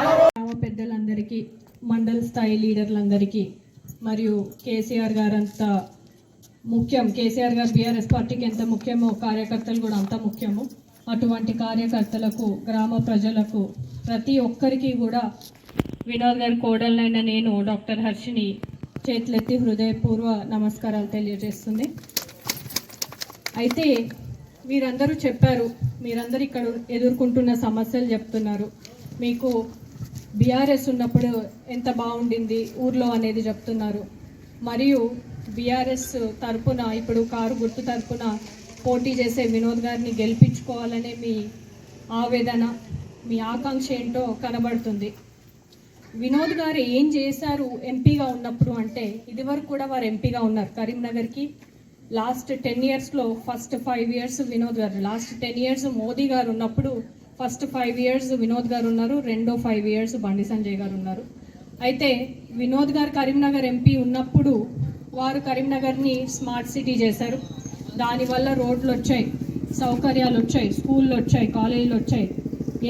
గ్రామ పెద్దలందరికీ మండల స్థాయి లీడర్లందరికీ మరియు కేసీఆర్ గారు అంత ముఖ్యం. కేసీఆర్ గారు బీఆర్ఎస్ పార్టీకి ఎంత ముఖ్యమో కార్యకర్తలు కూడా అంత ముఖ్యము. అటువంటి కార్యకర్తలకు గ్రామ ప్రజలకు ప్రతి ఒక్కరికి కూడా వినోద్ గారి కోడలైన నేను డాక్టర్ హర్షిని చేతులెత్తి హృదయపూర్వ నమస్కారాలు తెలియజేస్తుంది. అయితే మీరందరూ చెప్పారు మీరందరూ ఇక్కడ ఎదుర్కొంటున్న సమస్యలు చెప్తున్నారు. మీకు బీఆర్ఎస్ ఉన్నప్పుడు ఎంత బాగుండింది ఊర్లో అనేది చెప్తున్నారు. మరియు బీఆర్ఎస్ తరపున ఇప్పుడు కారు గుర్తు తరపున పోటీ చేసే వినోద్ గారిని గెలిపించుకోవాలనే మీ ఆవేదన మీ ఆకాంక్ష ఏంటో కనబడుతుంది. వినోద్ గారు ఏం చేశారు ఎంపీగా ఉన్నప్పుడు అంటే ఇదివరకు కూడా వారు ఎంపీగా ఉన్నారు కరీంనగర్కి. లాస్ట్ టెన్ ఇయర్స్లో first five years Vinod garu last ten years Modi గారు ఉన్నప్పుడు ఫస్ట్ ఫైవ్ ఇయర్స్ వినోద్ గారు ఉన్నారు రెండో ఫైవ్ ఇయర్స్ బండి సంజయ్ గారు ఉన్నారు. అయితే వినోద్ గారు కరీంనగర్ ఎంపీ ఉన్నప్పుడు వారు కరీంనగర్ని స్మార్ట్ సిటీ చేశారు. దానివల్ల రోడ్లు వచ్చాయి సౌకర్యాలు వచ్చాయి స్కూళ్ళు వచ్చాయి కాలేజీలు వచ్చాయి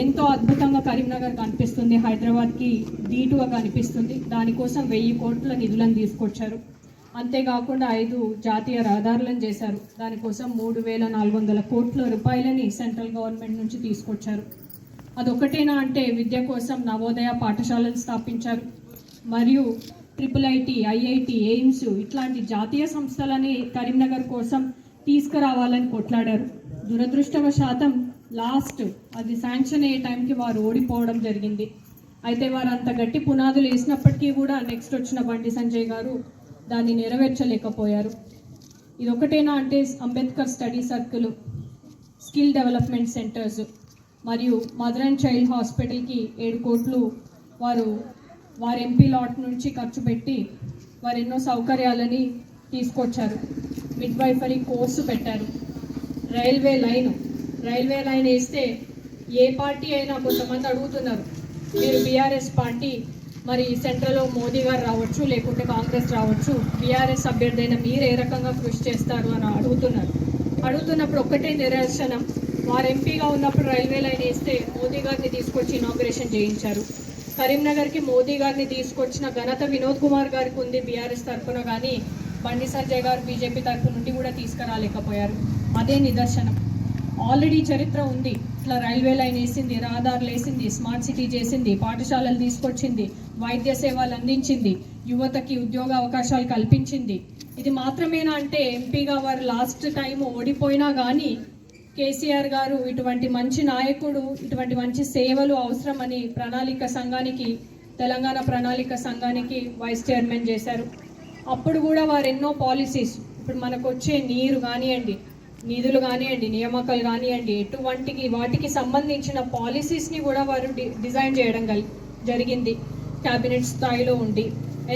ఎంతో అద్భుతంగా కరీంనగర్ కనిపిస్తుంది హైదరాబాద్కి ధీటుగా కనిపిస్తుంది. దానికోసం వెయ్యి కోట్ల నిధులను తీసుకొచ్చారు. అంతేకాకుండా ఐదు జాతీయ రహదారులను చేశారు. దానికోసం మూడు వేల నాలుగు వందల కోట్ల రూపాయలని సెంట్రల్ గవర్నమెంట్ నుంచి తీసుకొచ్చారు. అదొకటేనా అంటే విద్య కోసం నవోదయ పాఠశాలను స్థాపించారు. మరియు ట్రిపుల్ ఐటి ఐఐటి ఎయిమ్స్ ఇట్లాంటి జాతీయ సంస్థలని కరీంనగర్ కోసం తీసుకురావాలని కొట్లాడారు. దురదృష్టవశాతం లాస్ట్ అది శాంక్షన్ అయ్యే టైంకి వారు ఓడిపోవడం జరిగింది. అయితే వారు అంత గట్టి పునాదులు వేసినప్పటికీ కూడా నెక్స్ట్ వచ్చిన బండి సంజయ్ గారు దాన్ని నెరవేర్చలేకపోయారు. ఇది ఒకటేనా అంటే Ambedkar study circle skill development centres మరియు మదర్ అండ్ చైల్డ్ హాస్పిటల్కి ఏడు కోట్లు వారు వారి ఎంపీ లాట్ నుంచి ఖర్చు పెట్టి వారు ఎన్నో సౌకర్యాలని తీసుకొచ్చారు. మిడ్వైఫరీ కోర్సు పెట్టారు. రైల్వే లైన్ రైల్వే లైన్ వేస్తే ఏ పార్టీ అయినా కొంతమంది అడుగుతున్నారు మీరు బీఆర్ఎస్ పార్టీ మరి సెంట్రల్లో మోదీ గారు రావచ్చు లేకుంటే కాంగ్రెస్ రావచ్చు బీఆర్ఎస్ అభ్యర్థైన మీరు ఏ రకంగా కృషి చేస్తారు అని అడుగుతున్నారు. అడుగుతున్నప్పుడు ఒక్కటే నిదర్శనం వారు ఎంపీగా ఉన్నప్పుడు రైల్వే లైన్ వేస్తే మోదీ గారిని తీసుకొచ్చి ఇనాగ్రేషన్ చేయించారు. కరీంనగర్కి మోదీ గారిని తీసుకొచ్చిన ఘనత వినోద్ కుమార్ గారికి ఉంది బీఆర్ఎస్ తరఫున కానీ బండి సంజయ్ గారు బీజేపీ తరఫు నుండి కూడా తీసుకురాలేకపోయారు. అదే నిదర్శనం. ఆల్రెడీ చరిత్ర ఉంది. ఇట్లా రైల్వే లైన్ వేసింది రహదారులు వేసింది స్మార్ట్ సిటీ చేసింది పాఠశాలలు తీసుకొచ్చింది వైద్య సేవలు అందించింది యువతకి ఉద్యోగ అవకాశాలు కల్పించింది. ఇది మాత్రమేనా అంటే ఎంపీగా వారు లాస్ట్ టైం ఓడిపోయినా కానీ కేసీఆర్ గారు ఇటువంటి మంచి నాయకుడు ఇటువంటి మంచి సేవలు అవసరమని ప్రణాళిక సంఘానికి తెలంగాణ ప్రణాళిక సంఘానికి వైస్ చైర్మన్ చేశారు. అప్పుడు కూడా వారు ఎన్నో పాలసీస్ ఇప్పుడు మనకు వచ్చే నీరు కానివ్వండి నిధులు కానివ్వండి నియామకాలు కానివ్వండి ఎటువంటికి వాటికి సంబంధించిన పాలసీస్ని కూడా వారు డి డిజైన్ చేయడం జరిగింది. క్యాబినెట్ స్థాయిలో ఉండి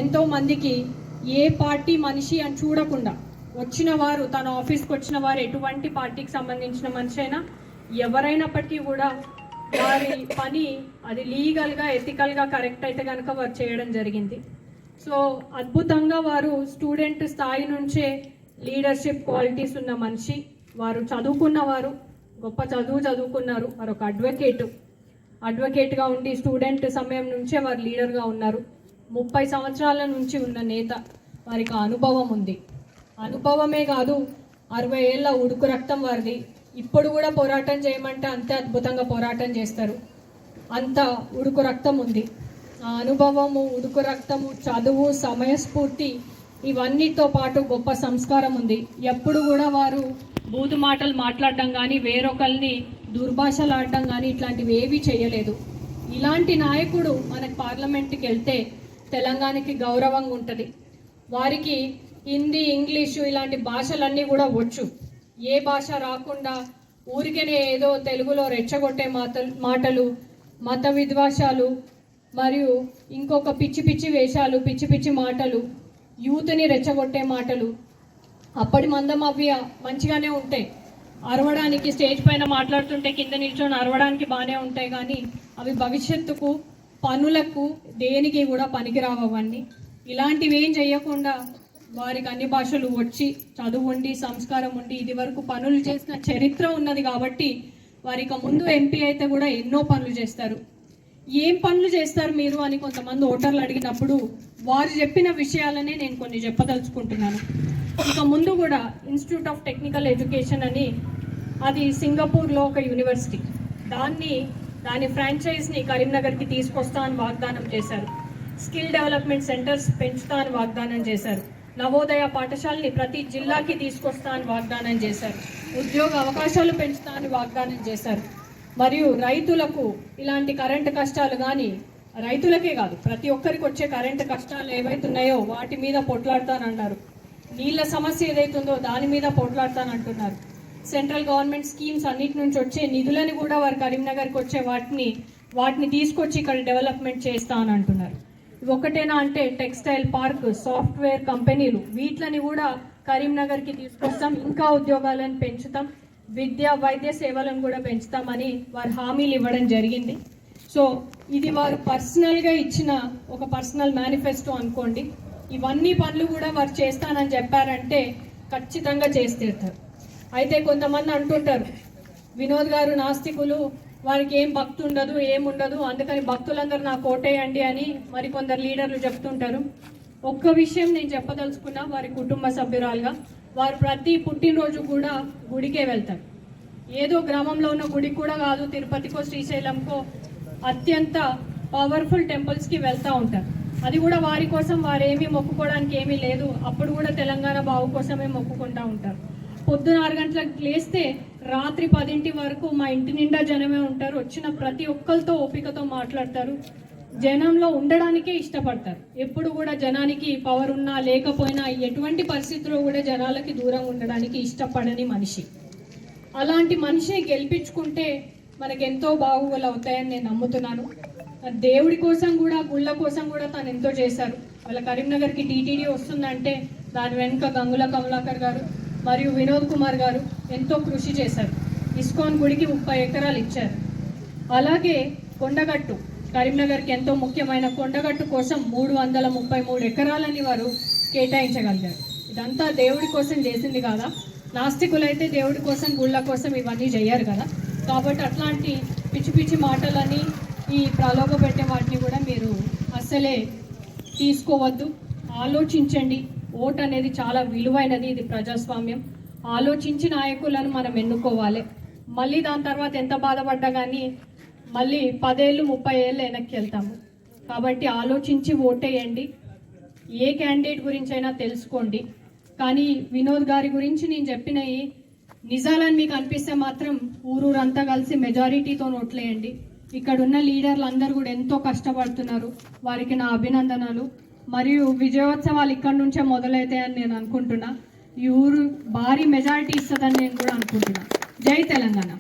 ఎంతో మందికి ఏ పార్టీ మనిషి అని చూడకుండా వచ్చిన వారు తన ఆఫీస్కి వచ్చిన వారు ఎటువంటి పార్టీకి సంబంధించిన మనిషి అయినా ఎవరైనప్పటికీ కూడా వారి పని అది లీగల్గా ఎథికల్గా కరెక్ట్ అయితే కనుక వారు చేయడం జరిగింది. సో అద్భుతంగా వారు స్టూడెంట్ స్థాయి నుంచే లీడర్షిప్ క్వాలిటీస్ ఉన్న మనిషి. వారు చదువుకున్నవారు గొప్ప చదువు చదువుకున్నారు. వారు ఒక అడ్వకేట్ అడ్వకేట్గా ఉండి స్టూడెంట్ సమయం నుంచే వారు లీడర్గా ఉన్నారు. ముప్పై సంవత్సరాల నుంచి ఉన్న నేత వారికి ఆ అనుభవం ఉంది. అనుభవమే కాదు అరవై ఏళ్ళ ఉడుకు రక్తం వారిది. ఇప్పుడు కూడా పోరాటం చేయమంటే అంతే అద్భుతంగా పోరాటం చేస్తారు. అంత ఉడుకు రక్తం ఉంది. ఆ అనుభవము ఉడుకు రక్తము చదువు సమయస్ఫూర్తి ఇవన్నిటితో పాటు గొప్ప సంస్కారం ఉంది. ఎప్పుడు కూడా వారు బూతు మాటలు మాట్లాడడం కానీ వేరొకరిని దుర్భాషలు ఆడడం కానీ ఇట్లాంటివి ఏవి చేయలేదు ఇలాంటి నాయకుడు మనకు పార్లమెంట్కి వెళ్తే తెలంగాణకి గౌరవంగా ఉంటుంది. వారికి హిందీ ఇంగ్లీషు ఇలాంటి భాషలన్నీ కూడా వచ్చు. ఏ భాష రాకుండా ఊరికనే ఏదో తెలుగులో రెచ్చగొట్టే మాటలు మాటలు మత విద్వాసాలు మరియు ఇంకొక పిచ్చి పిచ్చి వేషాలు పిచ్చి పిచ్చి మాటలు యూత్ని రెచ్చగొట్టే మాటలు అప్పటి మందం అవి మంచిగానే ఉంటాయి. అరవడానికి స్టేజ్ పైన మాట్లాడుతుంటే కింద నిల్చొని అరవడానికి బాగానే ఉంటాయి కానీ అవి భవిష్యత్తుకు పనులకు దేనికి కూడా పనికిరావు అవన్నీ ఇలాంటివి ఏం చేయకుండా వారికి అన్ని భాషలు వచ్చి చదువు ఉండి సంస్కారం ఉండి ఇది వరకు పనులు చేసిన చరిత్ర ఉన్నది కాబట్టి వారికి ముందు ఎంపీ అయితే కూడా ఎన్నో పనులు చేస్తారు. ఏం పనులు చేస్తారు మీరు అని కొంతమంది ఓటర్లు అడిగినప్పుడు వారు చెప్పిన విషయాలనే నేను కొన్ని చెప్పదలుచుకుంటున్నాను. ఇక ముందు కూడా ఇన్స్టిట్యూట్ ఆఫ్ టెక్నికల్ ఎడ్యుకేషన్ అని అది సింగపూర్లో ఒక యూనివర్సిటీ దాన్ని దాని ఫ్రాంచైజ్ని కరీంనగర్కి తీసుకొస్తా అని వాగ్దానం చేశారు. స్కిల్ డెవలప్మెంట్ సెంటర్స్ పెంచుతా అని వాగ్దానం చేశారు. నవోదయ పాఠశాలని ప్రతి జిల్లాకి తీసుకొస్తా అని వాగ్దానం చేశారు. ఉద్యోగ అవకాశాలు పెంచుతా అని వాగ్దానం చేశారు. మరియు రైతులకు ఇలాంటి కరెంటు కష్టాలు కానీ రైతులకే కాదు ప్రతి ఒక్కరికి వచ్చే కరెంటు కష్టాలు ఏవైతున్నాయో వాటి మీద పొట్లాడతానన్నారు. నీళ్ళ సమస్య ఏదైతుందో దాని మీద పోట్లాడతానంటున్నారు. సెంట్రల్ గవర్నమెంట్ స్కీమ్స్ అన్నిటి నుంచి వచ్చే నిధులను కూడా వారు కరీంనగర్కి వచ్చే వాటిని వాటిని తీసుకొచ్చి ఇక్కడ డెవలప్మెంట్ చేస్తా అని అంటున్నారు ఒకటేనా అంటే టెక్స్టైల్ పార్క్ సాఫ్ట్వేర్ కంపెనీలు వీటిని కూడా కరీంనగర్కి తీసుకొస్తాం ఇంకా ఉద్యోగాలను పెంచుతాం విద్య వైద్య సేవలను కూడా పెంచుతామని వారు హామీలు ఇవ్వడం జరిగింది. సో ఇది వారు పర్సనల్గా ఇచ్చిన ఒక పర్సనల్ మేనిఫెస్టో అనుకోండి. ఇవన్నీ పనులు కూడా వారు చేస్తానని చెప్పారంటే ఖచ్చితంగా చేసి తీరుతారు. అయితే కొంతమంది అంటుంటారు వినోద్ గారు నాస్తికులు వారికి ఏం భక్తి ఉండదు ఏముండదు అందుకని భక్తులందరూ నాకు ఓటేయండి అని మరి కొందరు లీడర్లు చెప్తుంటారు. ఒక్క విషయం నేను చెప్పదలుచుకున్నా వారి కుటుంబ సభ్యురాలుగా వారు ప్రతి పుట్టినరోజు కూడా గుడికే వెళ్తారు. ఏదో గ్రామంలో ఉన్న గుడికి కూడా కాదు తిరుపతికో శ్రీశైలంకో అత్యంత పవర్ఫుల్ టెంపుల్స్కి వెళ్తూ ఉంటారు. అది కూడా వారి కోసం వారు ఏమీ మొక్కుకోవడానికి ఏమీ లేదు. అప్పుడు కూడా తెలంగాణ బావు కోసమే మొక్కుకుంటా ఉంటారు. పొద్దున ఆరు గంటలకు లేస్తే రాత్రి పదింటి వరకు మా ఇంటి నిండా జనమే ఉంటారు. వచ్చిన ప్రతి ఒక్కరితో ఓపికతో మాట్లాడతారు. జనంలో ఉండడానికే ఇష్టపడతారు. ఎప్పుడు కూడా జనానికి పవర్ ఉన్నా లేకపోయినా ఎటువంటి పరిస్థితుల్లో కూడా జనాలకి దూరంగా ఉండడానికి ఇష్టపడని మనిషి. అలాంటి మనిషిని గెలిపించుకుంటే మనకెంతో ఎంతో అవుతాయని నేను నమ్ముతున్నాను. దేవుడి కోసం కూడా గుళ్ళ కోసం కూడా తను ఎంతో చేశారు. వాళ్ళ కరీంనగర్కి టీటీడీ వస్తుందంటే దాని వెనుక గంగుల కమలాకర్ గారు మరియు వినోద్ కుమార్ గారు ఎంతో కృషి చేశారు. ఇస్కాన్ గుడికి ముప్పై ఎకరాలు ఇచ్చారు. అలాగే కొండగట్టు కరీంనగర్కి ఎంతో ముఖ్యమైన కొండగట్టు కోసం మూడు వందల ముప్పై మూడు ఎకరాలని వారు కేటాయించగలిగారు. ఇదంతా దేవుడి కోసం చేసింది కదా. నాస్తికులైతే దేవుడి కోసం గుళ్ళ కోసం ఇవన్నీ చేయరు కదా. కాబట్టి అట్లాంటి పిచ్చి పిచ్చి మాటలని ఈ ప్రలోభ పెట్టే వాటిని కూడా మీరు అస్సలే తీసుకోవద్దు. ఆలోచించండి. ఓట్ అనేది చాలా విలువైనది. ఇది ప్రజాస్వామ్యం. ఆలోచించి నాయకులను మనం ఎన్నుకోవాలి. మళ్ళీ దాని తర్వాత ఎంత బాధపడ్డా కానీ మళ్ళీ పదేళ్ళు ముప్పై ఏళ్ళు వెనక్కి వెళ్తాము. కాబట్టి ఆలోచించి ఓటేయండి. ఏ క్యాండిడేట్ గురించి అయినా తెలుసుకోండి. కానీ వినోద్ గారి గురించి నేను చెప్పినవి నిజాలని మీకు అనిపిస్తే మాత్రం ఊరూరంతా కలిసి మెజారిటీతో ఓట్లేయండి. ఇక్కడ ఉన్న లీడర్లు అందరూ కూడా ఎంతో కష్టపడుతున్నారు. వారికి నా అభినందనలు. మరియు విజయోత్సవాలు ఇక్కడ నుంచే మొదలవుతాయని నేను అనుకుంటున్నా. ఈ ఊరు భారీ మెజారిటీ ఇస్తుందని నేను కూడా అనుకుంటున్నా. జై తెలంగాణ.